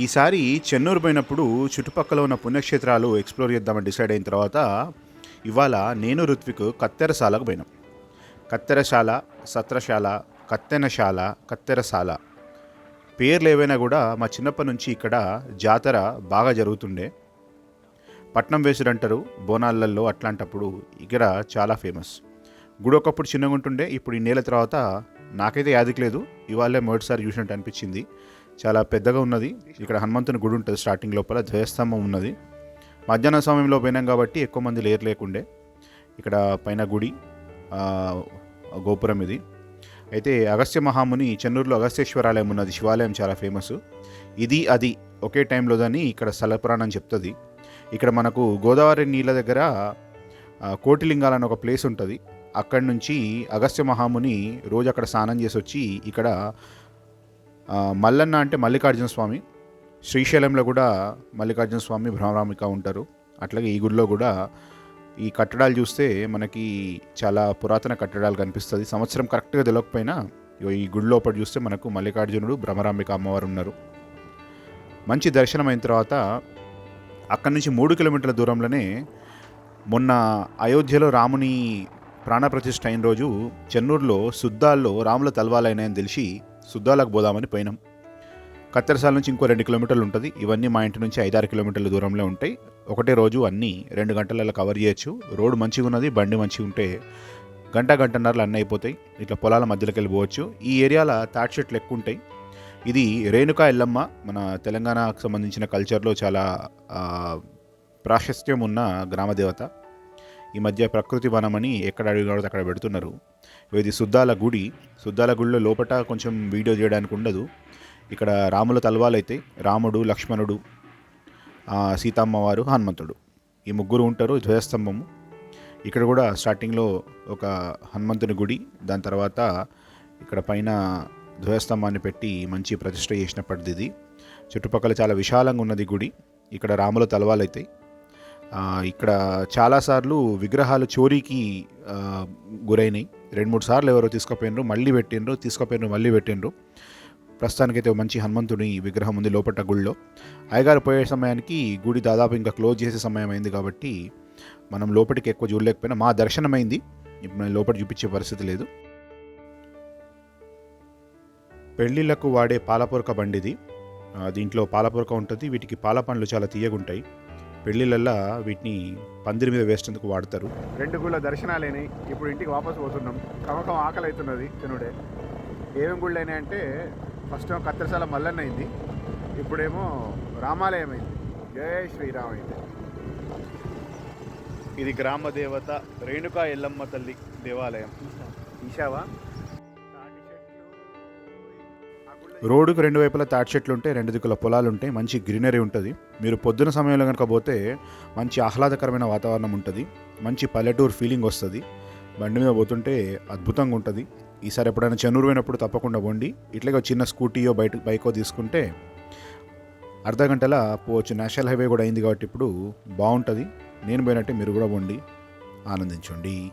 ఈసారి చెన్నూరు పోయినప్పుడు చుట్టుపక్కల ఉన్న పుణ్యక్షేత్రాలు ఎక్స్ప్లోర్ చేద్దామని డిసైడ్ అయిన తర్వాత ఇవాళ నేను ఋత్విక్ కత్తెరశాలకు పోయినాం. కత్తెరశాల సత్రశాల కత్తెనశాల కత్తెరశాల. పేర్లు ఏవైనా కూడా మా చిన్నప్పటి నుంచి ఇక్కడ జాతర బాగా జరుగుతుండే. పట్నం వేసుడు అంటారు బోనాలల్లో అట్లాంటప్పుడు ఇక్కడ చాలా ఫేమస్. గుడి ఒకప్పుడు చిన్నగా ఉంటుండే ఇప్పుడు ఈ నేల తర్వాత నాకైతే యాదికి లేదు. ఇవాళే మొదటిసారి చూసినట్టు అనిపించింది. చాలా పెద్దగా ఉన్నది. ఇక్కడ హనుమంతుని గుడి ఉంటుంది స్టార్టింగ్ లోపల ధ్వజస్తంభం ఉన్నది. మధ్యాహ్న సమయంలో పోయినాం కాబట్టి ఎక్కువ మంది లేరు లేకుండే. ఇక్కడ పైన గుడి గోపురం ఇది. అయితే అగస్త్య మహాముని చెన్నూరులో అగస్త్యేశ్వరాలయం ఉన్నది. శివాలయం చాలా ఫేమస్. ఇది అది ఒకే టైంలో దాన్ని ఇక్కడ స్థలపురాణం చెప్తుంది. ఇక్కడ మనకు గోదావరి నీళ్ళ దగ్గర కోటిలింగాలని కోటిలింగాలు అని ఒక ప్లేస్ ఉంటుంది. అక్కడి నుంచి అగస్త్య మహాముని రోజు అక్కడ స్నానం చేసి వచ్చి ఇక్కడ మల్లన్న అంటే మల్లికార్జున స్వామి. శ్రీశైలంలో కూడా మల్లికార్జున స్వామి భ్రమరామిక ఉంటారు. అట్లాగే ఈ గుడిలో కూడా ఈ కట్టడాలు చూస్తే మనకి చాలా పురాతన కట్టడాలు కనిపిస్తుంది. సంవత్సరం కరెక్ట్గా తెలియకపోయినా ఈ గుడి లోపల చూస్తే మనకు మల్లికార్జునుడు భ్రమరాంబిక అమ్మవారు ఉన్నారు. మంచి దర్శనం అయిన తర్వాత అక్కడి నుంచి మూడు కిలోమీటర్ల దూరంలోనే మొన్న అయోధ్యలో రాముని ప్రాణప్రతిష్ఠ అయిన రోజు చెన్నూరులో సుద్దాల్లో రాముల తలవాలైనాయని తెలిసి సుద్దాలకు పోదామని పోయినాం. కత్తెరసాల నుంచి ఇంకో రెండు కిలోమీటర్లు ఉంటుంది. ఇవన్నీ మా ఇంటి నుంచి ఐదారు కిలోమీటర్ల దూరంలో ఉంటాయి. ఒకటే రోజు అన్నీ రెండు గంటలలో కవర్ చేయొచ్చు. రోడ్ మంచిగా ఉన్నది బండి మంచిగా ఉంటే గంట గంటన్నరలు అన్నీ అయిపోతాయి. ఇట్లా పొలాల మధ్యలోకి వెళ్ళిపోవచ్చు. ఈ ఏరియాలో తాటి చెట్లు ఎక్కువ ఉంటాయి. ఇది రేణుకా ఎల్లమ్మ మన తెలంగాణకు సంబంధించిన కల్చర్లో చాలా ప్రాశస్త్యం ఉన్న గ్రామదేవత. ఈ మధ్య ప్రకృతి వనం అని ఎక్కడ అడిగినారో అక్కడ పెడుతున్నారు. ఇది సుద్దాల గుడి. సుద్దాల గుడిలో లోపట కొంచెం వీడియో చేయడానికి ఉండదు. ఇక్కడ రాముల తలవాలు అయితే రాముడు లక్ష్మణుడు సీతమ్మవారు హనుమంతుడు. ఈ ముగ్గురు ఉంటారు ధ్వజస్తంభము ఇక్కడ కూడా స్టార్టింగ్లో ఒక హనుమంతుని గుడి. దాని తర్వాత ఇక్కడ పైన ధ్వజస్తంభాన్ని పెట్టి మంచి ప్రతిష్ట చేసినప్పటిది ఇది. చుట్టుపక్కల చాలా విశాలంగా ఉన్నది గుడి. ఇక్కడ రాముల తలవాలు అయితే ఇక్కడ చాలాసార్లు విగ్రహాలు చోరీకి గురైనాయి. రెండు మూడు సార్లు ఎవరో తీసుకుపోయినరు మళ్ళీ పెట్టిండ్రు తీసుకుపోయినరు మళ్ళీ పెట్టిండ్రు. ప్రస్తుతానికైతే మంచి హనుమంతుని విగ్రహం ఉంది లోపట గుడిలో అయ్యగారు పోయే సమయానికి గుడి దాదాపు ఇంకా క్లోజ్ చేసే సమయం అయింది కాబట్టి మనం లోపలికి ఎక్కువ చూడలేకపోయినా మా దర్శనమైంది. ఇప్పుడు నేను లోపల చూపించే పరిస్థితి లేదు. పెళ్ళిళ్ళకు వాడే పాలపురక బండిది. దీంట్లో పాలపురక ఉంటుంది వీటికి పాల పండ్లు చాలా తీయగుంటాయి. పెళ్ళిళ్ళల్లో వీటిని పందిరి మీద వేసేందుకు వాడతారు. రెండు గుళ్ళ దర్శనాలేని ఇప్పుడు ఇంటికి వాపస్ పోతున్నాం. కమకం ఆకలి అవుతున్నది తినుడే. ఏమేం గుళ్ళు అయినాయి అంటే ఫస్ట్ ఏమో కత్తెరసాల మల్లన్న అయింది. ఇప్పుడేమో రామాలయం అయింది. జయ శ్రీరామ్ అయింది. ఇది గ్రామ దేవత రేణుకా ఎల్లమ్మ తల్లి దేవాలయం. ఈశావా? రోడ్డుకు రెండు వైపులా తాటి చెట్లు ఉంటాయి రెండు దిక్కుల పొలాలు ఉంటాయి మంచి గ్రీనరీ ఉంటుంది. మీరు పొద్దున సమయంలో కనుక పోతే మంచి ఆహ్లాదకరమైన వాతావరణం ఉంటుంది మంచి పల్లెటూరు ఫీలింగ్ వస్తుంది. బండి మీద పోతుంటే అద్భుతంగా ఉంటుంది. ఈసారి ఎప్పుడైనా చెన్నూరు పోయినప్పుడు తప్పకుండా వండి ఇట్లాగే ఒక చిన్న స్కూటీయో బయట బైకో తీసుకుంటే అర్ధ గంటల పోవచ్చు. నేషనల్ హైవే కూడా అయింది కాబట్టి ఇప్పుడు బాగుంటుంది. నేను పోయినట్టే మీరు కూడా వండి ఆనందించండి.